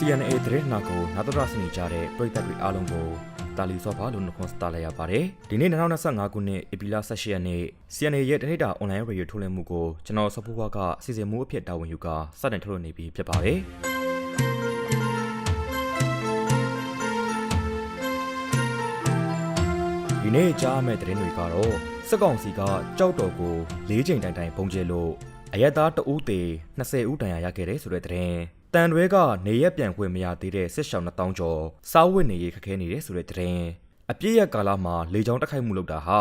CNA သတင်းနာကိုနာတော်ရစနေကြတဲ့ပြည်သက်တွေအားလုံးကိုတာလီစောပါလို့နှုတ်ခွန်းစတားလိုက်ရပါတယ်။ဒီနေ့2025ခုနှစ်ဧပြီလ18ရက်နေ့ CNA ရဲ့တနေ့တာအွန်လိုင်းရေဒီယိုထုတ်လွှင့်မှုကိုကျွန်တော်စပူဘကစီစဉ်မှုအဖြစ်တာဝန်ယူကာစတင်ထုတ်လွှင့်နေပြီဖြစ်ပါတယ်။ဒီနေ့ကြားမယ့်သတင်းတွေကတော့စက်ကောင်စီကကြောက်တော်ကို၄ချိန်တိုင်တိုင်ပုံကျဲလို့အရက်သားတဦးသေး20ဦးတန်ရာရခဲ့တယ်ဆိုတဲ့သတင်း တန်တွေကနေရက်ပြန်ခွင့်မရသေးတဲ့စစ်ရှောင်း2000ကျော်စားဝတ်နေရေးခက်ခဲနေတယ်ဆိုတဲ့သတင်းအပြည့်ရကာလမှာလေကြောင်းတိုက်ခိုက်မှုလုပ်တာဟာ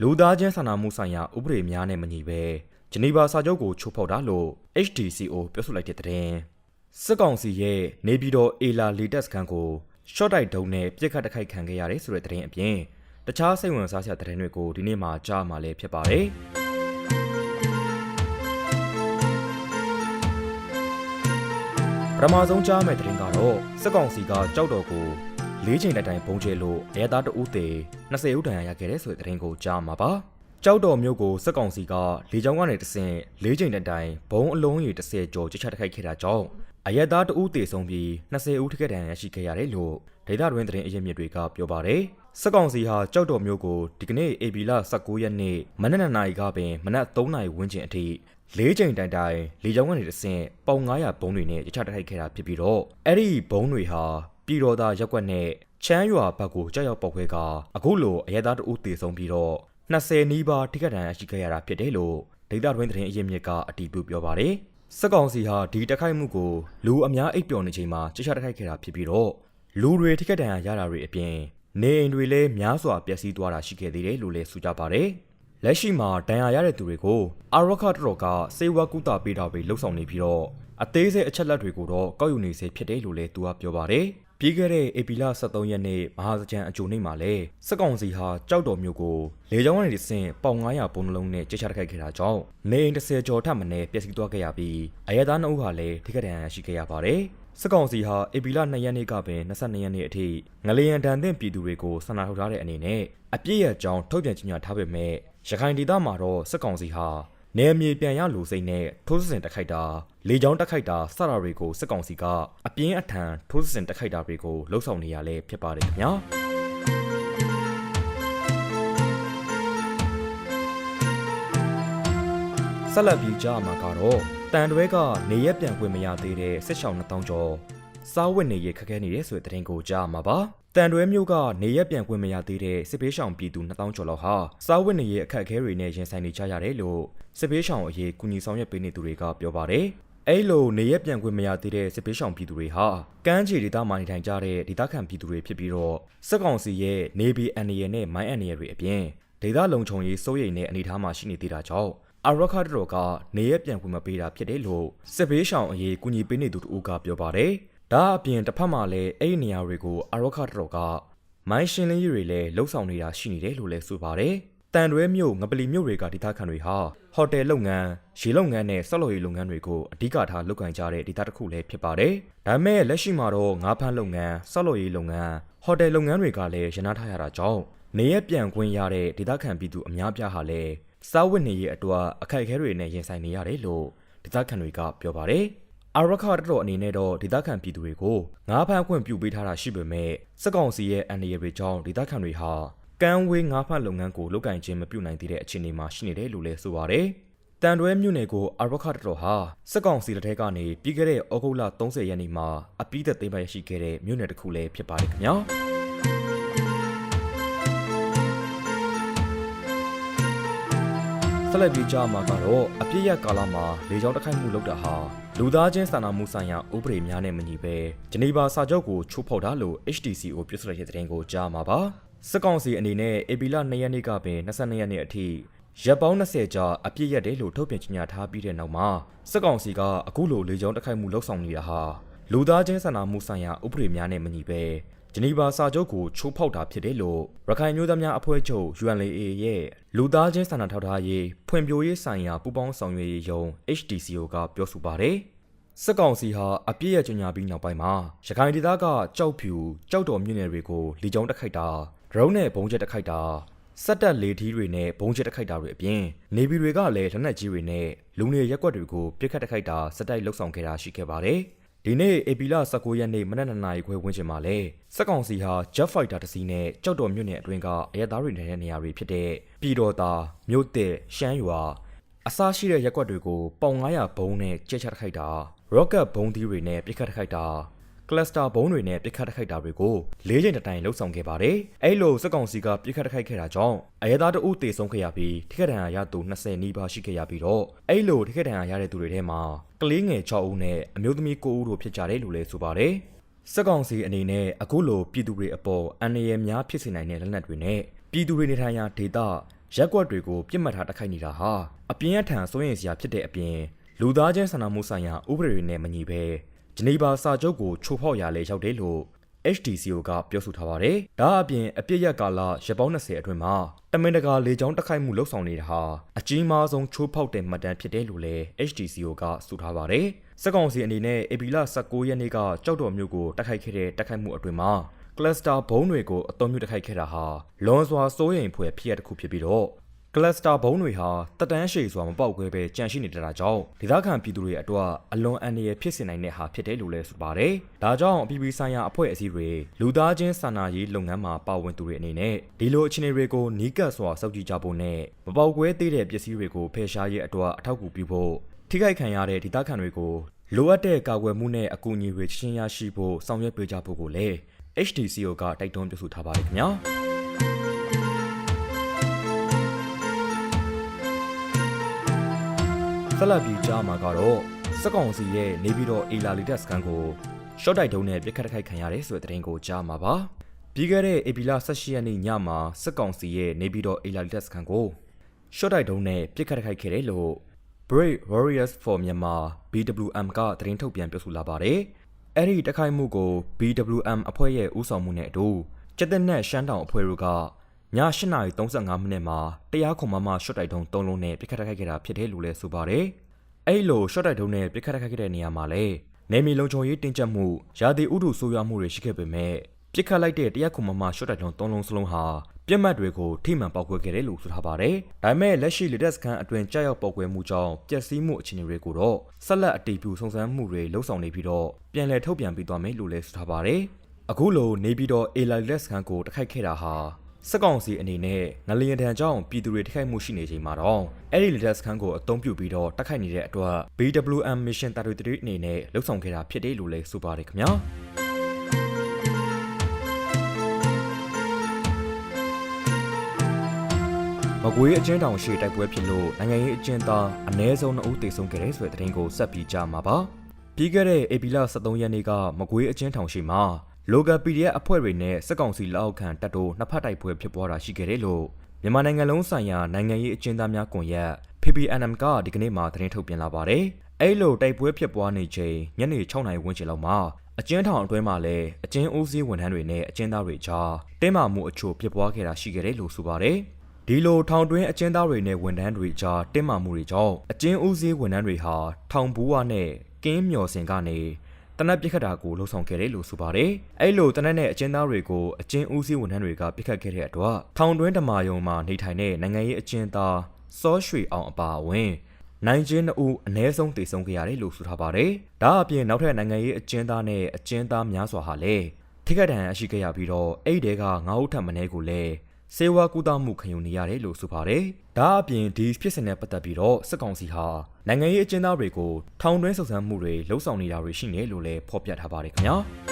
လူသားချင်းစာနာမှုဆိုင်ရာဥပဒေများနဲ့မညီပဲဂျနီဗာစာချုပ်ကိုချိုးဖောက်တာလို့ HDCO ပြောဆိုလိုက်တဲ့သတင်းစစ်ကောင်စီရဲ့နေပြည်တော်အေလာလီတက်စကန်ကိုရှော့တိုက်ဒုံနဲ့ပြစ်ခတ်တိုက်ခိုက်ခံခဲ့ရတယ်ဆိုတဲ့သတင်းအပြင်တခြားစိတ်ဝင်စားစရာသတင်းတွေကိုဒီနေ့မှကြားမှာလည်းဖြစ်ပါတယ်။ ထမဆုံးကြားမယ့်သတင်းကတော့စစ်ကောင်စီကကြောက်တော်ကို၄ချိန်တိုင်တိုင်ပုံကျဲလို့အရသားတဦးသေး20ဦးတန်ရာရခဲ့တဲ့ဆိုတဲ့သတင်းကိုကြားမှာပါ။ကြောက်တော်မျိုးကိုစစ်ကောင်စီကလေကြောင်းကနေတဆင့်၄ချိန်တိုင်တိုင်ဘုံအလုံးရေ30ကျော်ချချတိုက်ခိုက်ခဲ့တာကြောင့်အရက်သားတဦးသေဆုံးပြီး20ဦးထိခိုက်ဒဏ်ရာရရှိခဲ့ရတယ်လို့ဒေသတွင်းသတင်းအရင်းမြစ်တွေကပြောပါတယ်။စက်ကောင်စီဟာကြောက်တော်မျိုးကိုဒီကနေ့ AB လ19ရက်နေ့မနက်2နာရီကပင်မနက်3နာရီဝန်းကျင်အထိ လေးချိန်တိုင်တိုင်လေကြောင်းကနေတဆင့်ပေါင်900ဘုံတွေနဲ့တခြားတိုက်ခိုက်ခဲ့တာဖြစ်ပြီးတော့အဲ့ဒီဘုံတွေဟာပြည်တော်သားရက်ကွက်နဲ့ချမ်းရွာဘက်ကိုကြောက်ရောက်ပောက်ခွဲကအခုလိုအရက်သားတဦးသေဆုံးပြီးတော့20နီးပါးထိခိုက်ဒဏ်ရာရှိခဲ့ရတာဖြစ်တယ်လို့ဒေသတွင်းသတင်းအရင်းမြစ်ကအတည်ပြုပြောပါတယ်။စက်ကောင်စီဟာဒီတိုက်ခိုက်မှုကိုလူအများအိပ်ပျော်နေချိန်မှာကြိတ်ချတိုက်ခိုက်ခဲ့တာဖြစ်ပြီးတော့လူတွေထိခိုက်ဒဏ်ရာရတာတွေအပြင်နေအိမ်တွေလည်းများစွာပျက်စီးသွားတာရှိခဲ့သေးတယ်လို့လည်းဆိုကြပါတယ်။ လက်ရှိမှာဒဏ်ရာရတဲ့သူတွေကိုအာရခတ်တော်ကစေဝါကူတာပေးတာတွေလှုပ်ဆောင်နေပြီးတော့အသေးစိတ်အချက်လက်တွေကိုတော့ကောက်ယူနေစေဖြစ်တယ်လို့လည်းသူကပြောပါတယ်။ပြီးခဲ့တဲ့ဧပြီလ23ရက်နေ့မဟာစကြံအကြိုနေ့မှာလည်းစက်ကောင်စီဟာကြောက်တော်မျိုးကိုလေကြောင်းကနေဆင့်ပေါင်900ပုံနှလုံးနဲ့ကြိတ်ချတိုက်ခိုက်ခဲ့တာကြောင့်နေအိမ်30ကျော်ထပ်မံပျက်စီးသွားခဲ့ရပြီးအရဲသားနှုတ်ဟာလည်းထိခိုက်ဒဏ်ရာရှိခဲ့ရပါတယ်။စက်ကောင်စီဟာဧပြီလ2ရက်နေ့ကပင်22ရက်နေ့အထိငလျင်ဒဏ်သင့်ပြည်သူတွေကိုဆန္ဒထုတ်ထားတဲ့အနေနဲ့အပြည့်ရကြောင်းထုတ်ပြန်ကြေညာထားပေမဲ့ ရခိုင်ဒေသမှာတော့စက်ကောင်စီဟာနယ်မြေပြန်ရလူစိမ့်နဲ့ထိုးစစ်ဆင်တိုက်ခိုက်တာလေကြောင်းတိုက်ခိုက်တာစတာတွေကိုစစ်ကောင်စီကအပြင်းအထန်ထိုးစစ်ဆင်တိုက်ခိုက်တာတွေကိုလှုံ့ဆော်နေရလဲဖြစ်ပါတယ်ခင်ဗျာဆက်လက်ပြီးကြားမှာကတော့တန်တွဲကနေရက်ပြန်ခွင့်မရသေးတဲ့စစ်ရှောင်း2000ကျော် စားဝတ်နေရခက်ခဲနေတဲ့ဆိုတဲ့သတင်းကိုကြားမှာပါတန်တွဲမျိုးကနေရက်ပြန်ခွင့်မရသေးတဲ့စစ်ပေးရှောင်ပြည်သူ2000ကျော်လောက်ဟာစားဝတ်နေရအခက်အခဲတွေနဲ့ရင်ဆိုင်နေကြရတယ်လို့စစ်ပေးရှောင်အရေးကူညီဆောင်ရွက်ပေးနေသူတွေကပြောပါတယ်အဲ့လိုနေရက်ပြန်ခွင့်မရသေးတဲ့စစ်ပေးရှောင်ပြည်သူတွေဟာကမ်းခြေဒေသမှာနေထိုင်ကြတဲ့ဒေသခံပြည်သူတွေဖြစ်ပြီးတော့စစ်ကောင်စီရဲ့နေပြည်အန်ရီယနဲ့မိုင်းအန်ရီယတွေအပြင်ဒေသလုံခြုံရေးစိုးရိမ်တဲ့အနေအထားမှာရှိနေသေးတာကြောင့်အာရခတ်တော်ကနေရက်ပြန်ခွင့်မပေးတာဖြစ်တယ်လို့စစ်ပေးရှောင်အရေးကူညီပေးနေသူတို့ကပြောပါတယ်။ ဒါအပြင်တစ်ဖက်မှာလည်းအဲ့ဒီနေရာတွေကိုအာရခတ်တော်ကမိုင်းရှင်းလင်းရေးတွေလည်းလှုပ်ဆောင်နေတာရှိနေတယ်လို့လည်းဆိုပါတယ်။တန်တွဲမြို့ငပလီမြို့တွေကဒေသခံတွေဟာဟိုတယ်လုပ်ငန်းရေလုပ်ငန်းနဲ့ဆောက်လုပ်ရေးလုပ်ငန်းတွေကိုအဓိကထားလုပ်ကိုင်ကြတဲ့ဒေသတစ်ခုလည်းဖြစ်ပါတယ်။ဒါပေမဲ့လက်ရှိမှာတော့ငါးဖမ်းလုပ်ငန်းဆောက်လုပ်ရေးလုပ်ငန်းဟိုတယ်လုပ်ငန်းတွေကလည်းရနာထားရတာကြောင့်နေရပြန်ခွင့်ရတဲ့ဒေသခံပြည်သူအများပြားဟာလည်းစားဝတ်နေရေးအတွက်အခက်အခဲတွေနဲ့ရင်ဆိုင်နေရတယ်လို့ဒေသခံတွေကပြောပါတယ်။ အာရခါတော်အနေနဲ့တော့ဒေသခံပြည်သူတွေကိုငါးဖမ်းခွင့်ပြုပေးထားတာရှိပေမဲ့စက်ကောင်စီရဲ့အန်ဒီရတွေကြောင့်ဒေသခံတွေဟာကမ်းဝေးငါးဖမ်းလုပ်ငန်းကိုလုပ်ကင်ခြင်းမပြုနိုင်သေးတဲ့အခြေအနေမှာရှိနေတယ်လို့လည်းဆိုပါတယ်။တန်တွဲမြို့နယ်ကိုအာရခါတော်ဟာစက်ကောင်စီလက်ထက်ကနေပြီးခဲ့တဲ့ဩဂုတ်လ30ရက်နေ့မှာအပိသက်သိမ်းပိုက်ရှိခဲ့တဲ့မြို့နယ်တစ်ခုလည်းဖြစ်ပါတယ်ခင်ဗျာ။ ဆက်လက်ပြီးကြားမှာကတော့အပြည့်ရကာလမှာလေကြောင်းတိုက်ခိုက်မှုလုပ်တာဟာလူသားချင်းစာနာမှုဆိုင်ရာဥပဒေများနဲ့မညီပဲဂျနီဗာစာချုပ်ကိုချိုးဖောက်တာလို့ HTCO ပြဆိုလိုက်တဲ့သတင်းကိုကြားမှာပါစစ်ကောင်စီအနေနဲ့အေပီလာ2ရက်နေ့ကပင်22ရက်နေ့အထိရပ်ပေါင်း20ကြာအပြည့်ရက်တယ်လို့ထုတ်ပြန်ကြေညာထားပြီးတဲ့နောက်မှာစစ်ကောင်စီကအခုလိုလေကြောင်းတိုက်ခိုက်မှုလုပ်ဆောင်နေတာဟာလူသားချင်းစာနာမှုဆိုင်ရာဥပဒေများနဲ့မညီပဲ ဂျနီဗာစာချုပ်ကိုချိုးဖောက်တာဖြစ်တယ်လို့ရခိုင်မျိုးသားများအဖွဲ့ချုပ် UNLA ရဲ့လူသားချင်းစာနာထောက်ထားရေးဖွံ့ဖြိုးရေးဆိုင်ရာပူးပေါင်းဆောင်ရွက်ရေးယုံ HDCO ကပြောဆိုပါတယ်။စစ်ကောင်စီဟာအပြည့်ရကြညာပြီးနောက်ပိုင်းမှာရခိုင်ဒေသကကြောက်ဖြူကြောက်တော်မြို့နယ်တွေကိုလီကြောင်းတက်ခိုက်တာဒရုန်းနဲ့ဘုံကျက်တက်ခိုက်တာစက်တက်လေထီးတွေနဲ့ဘုံကျက်တက်ခိုက်တာတွေအပြင်နေပြည်တွေကလည်းလက်နက်ကြီးတွေနဲ့လူနေရက်ွက်တွေကိုပြစ်ခတ်တက်ခိုက်တာစက်တိုက်လှုပ်ဆောင်ခဲ့တာရှိခဲ့ပါတယ်။ ဒီနေ့ဧပြီလ19ရက်နေ့မနက်2နာရီခွဲဝန်းကျင်မှာလဲစက်ကောင်စီဟာ Jet Fighter တစ်စီးနဲ့ကြောက်တော်မြို့နယ်အတွင်းကအရက်သားတွေနေတဲ့နေရာတွေဖြစ်တဲ့ပြည်တော်သာမြို့တစ်ရှမ်းရွာအစားရှိတဲ့ရက်ကွက်တွေကိုပေါင်900ဘုံနဲ့ကျဲချတိုက်ခိုက်တာ rocket ဘုံသီးတွေနဲ့ပစ်ခတ်တိုက်ခိုက်တာ cluster ဘုံတွေနဲ့ပစ်ခတ်တိုက်ခိုက်တာတွေကို၄ချိန်တိုင်လှုပ်ဆောင်ခဲ့ပါတယ်။အဲ့လိုစက်ကောင်စီကပစ်ခတ်တိုက်ခိုက်ခဲ့တာကြောင့်အရဲသားတအုပ်တေဆုံးခဲ့ရပြီးထိခိုက်ဒဏ်ရာရသူ20နီးပါးရှိခဲ့ရပြီးတော့အဲ့လိုထိခိုက်ဒဏ်ရာရတဲ့သူတွေထဲမှာကလေးငယ်6ဦးနဲ့အမျိုးသမီး9ဦးတို့ဖြစ်ကြတယ်လို့လည်းဆိုပါတယ်။စက်ကောင်စီအနေနဲ့အခုလိုပြည်သူတွေအပေါ်အန္တရာယ်များဖြစ်စေနိုင်တဲ့လက်နက်တွေနဲ့ပြည်သူတွေနေထိုင်ရာဒေသရက်ကွက်တွေကိုပြစ်မှတ်ထားတိုက်ခိုက်နေတာဟာအပြင်းအထန်စိုးရိမ်စရာဖြစ်တဲ့အပြင်လူသားချင်းစာနာမှုဆိုင်ရာဥပဒေတွေနဲ့မညီဘဲ ဂျနီဗာစာချုပ်ကိုချိုးဖောက်ရလဲရောက်တယ်လို့ HDCO ကပြောဆိုထားပါတယ်။ဒါအပြင်အပြစ်ရက်ကာလရက်ပေါင်း20အတွင်းမှာတမင်တကာလေကြောင်းတိုက်ခိုက်မှုလှုပ်ဆောင်နေတာဟာအကြီးမားဆုံးချိုးဖောက်တဲ့မှတ်တမ်းဖြစ်တယ်လို့လည်း HDCO ကဆိုထားပါတယ်။စက်ကောင်စီအနေနဲ့ဧပြီလ19ရက်နေ့ကကြောက်တော်မြို့ကိုတိုက်ခိုက်ခဲ့တဲ့တိုက်ခိုက်မှုအတွင်းမှာကလစတာဘုံတွေကိုအသွုံပြုတိုက်ခိုက်ခဲ့တာဟာလွန်စွာစိုးရိမ်ဖွယ်ဖြစ်ရတစ်ခုဖြစ်ပြီးတော့ ကလစတာဘုံတွေဟာတက်တန်းရှည်စွာမပေါက်ကွဲပဲကြန့်ရှိနေတာကြောင့်ဒေသခံပြည်သူတွေအတွက်အလွန်အန္တရာယ်ဖြစ်စေနိုင်တဲ့ဟာဖြစ်တယ်လို့လည်းဆိုပါတယ်။ဒါကြောင့်အပြည်ပြည်ဆိုင်ရာအဖွဲ့အစည်းတွေလူသားချင်းစာနာရေးလုပ်ငန်းမှာပါဝင်သူတွေအနေနဲ့ဒီလိုအခြေအနေတွေကိုနီးကပ်စွာစောင့်ကြည့်ကြဖို့နဲ့မပေါက်ကွဲသေးတဲ့ပစ္စည်းတွေကိုဖယ်ရှားရေးအတွက်အထောက်အကူပြုဖို့ထိခိုက်ခံရတဲ့ဒေသခံတွေကိုလိုအပ်တဲ့ကာကွယ်မှုနဲ့အကူအညီတွေချင်းရရှိဖို့ဆောင်ရွက်ပေးကြဖို့ကိုလည်း HDCO ကတိုက်တွန်းပြောဆိုထားပါတယ်ခင်ဗျာ။ ဆက်လက်ပြီးကြားမှာကတော့စက်ကောင်စီရဲ့နေပြည်တော်အေလာလီတက်စကန်ကိုရှော့တိုက်တုံးနဲ့ပြစ်ခတ်တိုက်ခိုက်ခံရတယ်ဆိုတဲ့သတင်းကိုကြားမှာပါပြီးခဲ့တဲ့အေပီလာ18ရက်နေ့ညမှာစက်ကောင်စီရဲ့နေပြည်တော်အေလာလီတက်စကန်ကိုရှော့တိုက်တုံးနဲ့ပြစ်ခတ်တိုက်ခိုက်ခဲ့တယ်လို့ Brave Warriors for Myanmar BWM ကသတင်းထုတ်ပြန်ပြောဆိုလာပါတယ်အဲ့ဒီတိုက်ခိုက်မှုကို BWM အဖွဲ့ရဲ့ဦးဆောင်မှုနဲ့အတူကျက်တဲ့နဲ့ရှမ်းတောင်အဖွဲ့တို့ကည 8:35မိနစ်မှာတရားခွန်မမရှော့တိုက်တုံး၃လုံးနဲ့ပြစ်ခတ်တိုက်ခိုက်ခဲ့တာဖြစ်တယ်လို့လည်းဆိုပါတယ်။အဲ့လိုရှော့တိုက်တုံးနဲ့ပြစ်ခတ်တိုက်ခိုက်ခဲ့တဲ့နေရာမှာလည်းနေမီလုံခြုံရေးတင်းကျပ်မှုရာသီဥတုဆိုးရွားမှုတွေရှိခဲ့ပေမဲ့ပြစ်ခတ်လိုက်တဲ့တရားခွန်မမရှော့တိုက်တုံး၃လုံးစလုံးဟာပြက်မှတ်တွေကိုထိမှန်ပေါက်ကွဲခဲ့တယ်လို့ဆိုထားပါတယ်။ဒါပေမဲ့လက်ရှိလက်တက်စခန်းအတွင်းကြောက်ရောက်ပေါက်ကွဲမှုကြောင့်ပျက်စီးမှုအခြေအနေတွေကိုတော့ဆက်လက်အတည်ပြုစုံစမ်းမှုတွေလှုပ်ဆောင်နေပြီးတော့ပြန်လည်ထုတ်ပြန်ပေးသွားမယ်လို့လည်းဆိုထားပါတယ်။အခုလိုနေပြီးတော့အေလာလက်စခန်းကိုတိုက်ခိုက်ခဲ့တာဟာ စက်ကောင်စီအနေနဲ့ငလျင်တန်ကြောင့်ပြည်သူတွေတိုက်ခိုက်မှုရှိနေချိန်မှာတော့အဲ့ဒီလက်တက်စခန်းကိုအသုံးပြုပြီးတော့တိုက်ခိုက်နေတဲ့အတွက် BWM Mission 33အနေနဲ့လှုပ်ဆောင်ခဲ့တာဖြစ်တယ်လို့လည်းဆိုပါတယ်ခင်ဗျာ။မကွေးအကျဉ်းတောင်ရှေ့တိုက်ပွဲဖြစ်လို့နိုင်ငံရေးအကျဉ်းသားအ ਨੇ ဆုံး2ဦးသေဆုံးခဲ့တဲ့ဆိုတဲ့သတင်းကိုဆက်ပြီးကြားမှာပါ။ပြီးခဲ့တဲ့ဧပြီလ23ရက်နေ့ကမကွေးအကျဉ်းထောင်ရှိမှာ local PDF အဖွဲ့တွေနဲ့စစ်ကောင်စီလက်အောက်ခံတပ်တို့နှစ်ဖက်တိုက်ပွဲဖြစ်ပွားတာရှိခဲ့တယ်လို့မြန်မာနိုင်ငံလုံးဆိုင်ရာနိုင်ငံရေးအကျဉ်းသားများကွန်ရက် PPNM ကဒီကနေ့မှသတင်းထုတ်ပြန်လာပါတယ်။အဲ့လိုတိုက်ပွဲဖြစ်ပွားနေချိန်ညနေ6နာရီဝန်းကျင်လောက်မှာအကျဉ်းထောင်အတွင်းမှာလည်းအကျဉ်းဦးစီးဝန်ထမ်းတွေနဲ့အကျဉ်းသားတွေကြားတင်းမာမှုအချို့ဖြစ်ပွားခဲ့တာရှိခဲ့တယ်လို့ဆိုပါတယ်။ဒီလိုထောင်တွင်းအကျဉ်းသားတွေနဲ့ဝန်ထမ်းတွေကြားတင်းမာမှုတွေကြောင့်အကျဉ်းဦးစီးဝန်ထမ်းတွေဟာထောင်ဘူးဝနဲ့ကင်းမျော်စင်ကနေတ နက်ပစ်ခတ်တာကိုလှုံ့ဆော်ခဲ့တယ်လို့ဆိုပါတယ်။အဲ့လိုတနက်နဲ့အကျဉ်းသားတွေကိုအကျဉ်းဦးစီးဝန်ထမ်းတွေကပစ်ခတ်ခဲ့တဲ့အတွက်ထောင်တွင်းဓမာယုံမှာနေထိုင်တဲ့နိုင်ငံရေးအကျဉ်းသားစောရွှေအောင်အပါအဝင်နိုင်ကျင်းအုပ်အ ਨੇ ဆုံးတေဆုံးခဲ့ရတယ်လို့ဆိုထားပါတယ်။ဒါအပြင်နောက်ထပ်နိုင်ငံရေးအကျဉ်းသားနဲ့အကျဉ်းသားများစွာဟာလည်းထိခိုက်ဒဏ်ရာရှိခဲ့ရပြီးတော့အဲ့ဒီတဲက9ဦးထပ်မံကိုလည်း စေဝါကူတာမှုခံယူနေရတယ်လို့ဆိုပါတယ်။ဒါအပြင်ဒီဖြစ်စဉ်နဲ့ပတ်သက်ပြီးတော့စစ်ကောင်စီဟာနိုင်ငံရေးအကျဉ်းသားတွေကိုထောင်တွင်းစုံစမ်းမှုတွေလှုံ့ဆော်နေတာတွေရှိနေလို့လည်းဖော်ပြထားပါတယ်ခင်ဗျာ။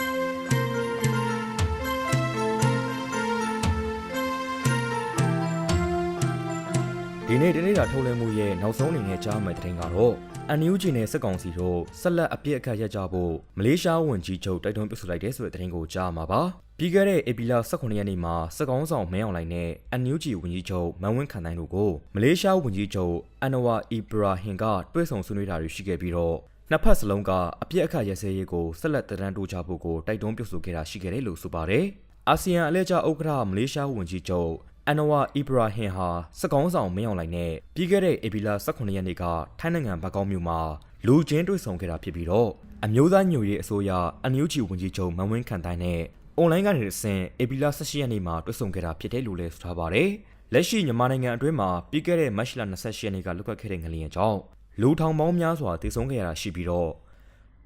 ဒီနေ့တနေ့တာထုတ်လွှင့်မှုရဲ့နောက်ဆုံးအနေနဲ့ကြားမယ့်သတင်းကတော့အန်ယူဂျီနဲ့စစ်ကောင်စီတို့ဆက်လက်အပြစ်အခတ်ရကြဖို့မလေးရှားဝန်ကြီးချုပ်တိုက်တွန်းပြောဆိုလိုက်တဲ့ဆိုတဲ့သတင်းကိုကြားမှာပါ။ပြီးခဲ့တဲ့ဧပြီလ18ရက်နေ့မှာစစ်ကောင်ဆောင်မင်းအောင်လှိုင်နဲ့အန်ယူဂျီဝန်ကြီးချုပ်မန်ဝင်းခန်တိုင်းတို့ကိုမလေးရှားဝန်ကြီးချုပ်အန်နဝါအီဘရာဟင်ကတွေ့ဆုံဆွေးနွေးတာတွေရှိခဲ့ပြီးတော့နှစ်ဖက်စလုံးကအပြစ်အခတ်ရစဲရေးကိုဆက်လက်တရန်တိုးကြဖို့ကိုတိုက်တွန်းပြောဆိုခဲ့တာရှိခဲ့တယ်လို့ဆိုပါတယ်။အာဆီယံအလဲကျဥက္ကဋ္ဌမလေးရှားဝန်ကြီးချုပ် အန်နဝါအီဘရာဟင်ဟာစကောင်းဆောင်မင်းအောင်လှိုင်နဲ့ပြီးခဲ့တဲ့ဧပြီလ18ရက်နေ့ကထိုင်းနိုင်ငံဘန်ကောက်မြို့မှာလူချင်းတွေ့ဆုံခဲ့တာဖြစ်ပြီးတော့အမျိုးသားညွေရေးအစိုးရအန်ယူဂျီဝန်ကြီးချုပ်မန်ဝင်းခန်တိုင်းနဲ့အွန်လိုင်းကနေတဆင့်ဧပြီလ18ရက်နေ့မှာတွေ့ဆုံခဲ့တာဖြစ်တယ်လို့လည်းဆိုထားပါတယ်။လက်ရှိမြန်မာနိုင်ငံအတွင်းမှာပြီးခဲ့တဲ့မတ်လ28ရက်နေ့ကလွတ်ကပ်ခဲ့တဲ့ငလျင်ကြောင့်လူထောင်ပေါင်းများစွာတည်ဆုံခဲ့ရတာရှိပြီးတော့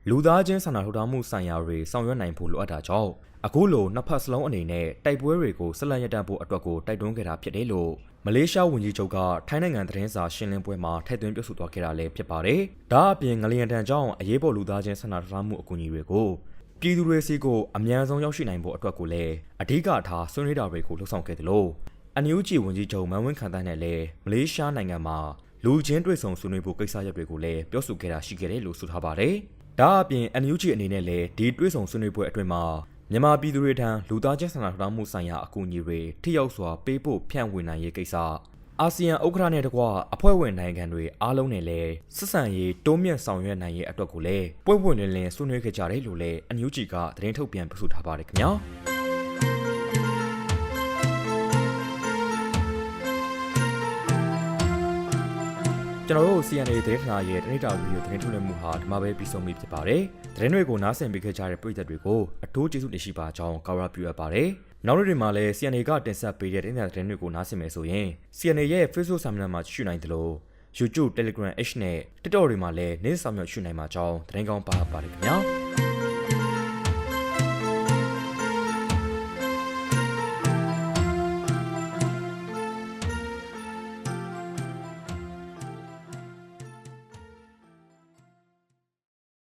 လူသားချင်းစာနာထောက်ထားမှုဆိုင်ရာတွေဆောင်ရွက်နိုင်ဖို့လိုအပ်တာကြောင့်အခုလိုနှစ်ဖက်စလုံးအနေနဲ့တိုက်ပွဲတွေကိုဆက်လက်ရတံဖို့အတွက်ကိုတိုက်တွန်းခဲ့တာဖြစ်တယ်လို့မလေးရှားဝန်ကြီးချုပ်ကထိုင်းနိုင်ငံသတင်းစာရှင်းလင်းပွဲမှာထည့်သွင်းပြောဆိုသွားခဲ့တာလည်းဖြစ်ပါတယ်။ဒါအပြင်ငလျင်တန်ကြောင့်အရေးပေါ်လူသားချင်းစာနာထောက်ထားမှုအကူအညီတွေကိုပြည်သူတွေစီကိုအမြန်ဆုံးရောက်ရှိနိုင်ဖို့အတွက်ကိုလည်းအဓိကထားဆွေးနွေးတာတွေကိုလှုပ်ဆောင်ခဲ့တယ်လို့အန်ယူဂျီဝန်ကြီးချုပ်မန်ဝင်းခံတိုင်းနဲ့လည်းမလေးရှားနိုင်ငံမှာလူချင်းတွေ့ဆုံဆွေးနွေးဖို့ကိစ္စရပ်တွေကိုလည်းပြောဆိုခဲ့တာရှိခဲ့တယ်လို့ဆိုထားပါတယ်။ ဒါအပြင် NUG အနေနဲ့လည်းဒီတွေ့ဆုံဆွေးနွေးပွဲအတွင်းမှာမြန်မာပြည်သူတွေထံလူသားချင်းစာနာထောက်ထားမှုဆိုင်ရာအကူအညီတွေထိရောက်စွာပေးဖို့ဖြန့်ဝေနိုင်ရေးကိစ္စအာဆီယံဥက္ကဋ္ဌနဲ့တကွအဖွဲ့ဝင်နိုင်ငံတွေအားလုံးနဲ့လည်းဆက်ဆံရေးတိုးမြင့်ဆောင်ရွက်နိုင်ရေးအတွက်ကိုလည်းပွဲပွင့်လင်းလင်းဆွေးနွေးခဲ့ကြတယ်လို့လည်း NUG ကသတင်းထုတ်ပြန်ပြောဆိုထားပါတယ်ခင်ဗျာ။ ကျွန်တော်တို့ CNA သတင်းဌာနရဲ့တနိတာဗီဒီယိုသတင်းထုတ်လွှင့်မှုဟာဒီမှာပဲပြီးဆုံးပြီဖြစ်ပါတယ်။သတင်းတွေကိုနားဆင်ပေးခဲ့ကြတဲ့ပရိသတ်တွေကိုအထူးကျေးဇူးတင်ရှိပါကြောင်းကောက်ရပြုအပ်ပါတယ်။နောက်နေ့တွေမှာလည်း CNA ကတင်ဆက်ပေးတဲ့သတင်းစာသတင်းတွေကိုနားဆင်မယ်ဆိုရင် CNA ရဲ့ Facebook စာမျက်နှာမှာကြည့်ရှုနိုင်သလို YouTube, Telegram, H နဲ့ TikTok တွေမှာလည်းနေ့ဆောင်ရွက်ရှုနိုင်မှာကြောင်းသတင်းကောင်းပါပါတယ်ခင်ဗျာ။